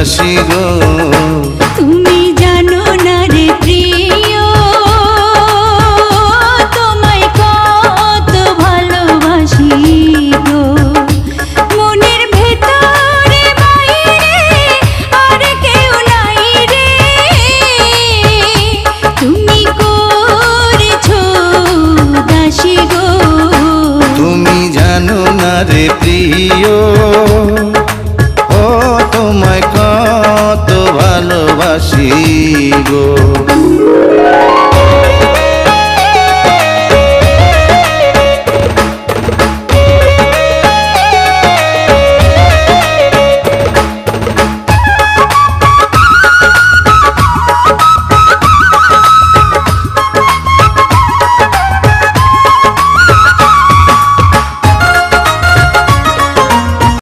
গো। তুমি জানো না রে প্রিয় তোমায় কত ভালোবাসি গো। মনের ভেতরে বাইরে আর কেউ নাই রে। তুমি করেছ দাসী গো। তুমি জানো না রে প্রিয় আসিব।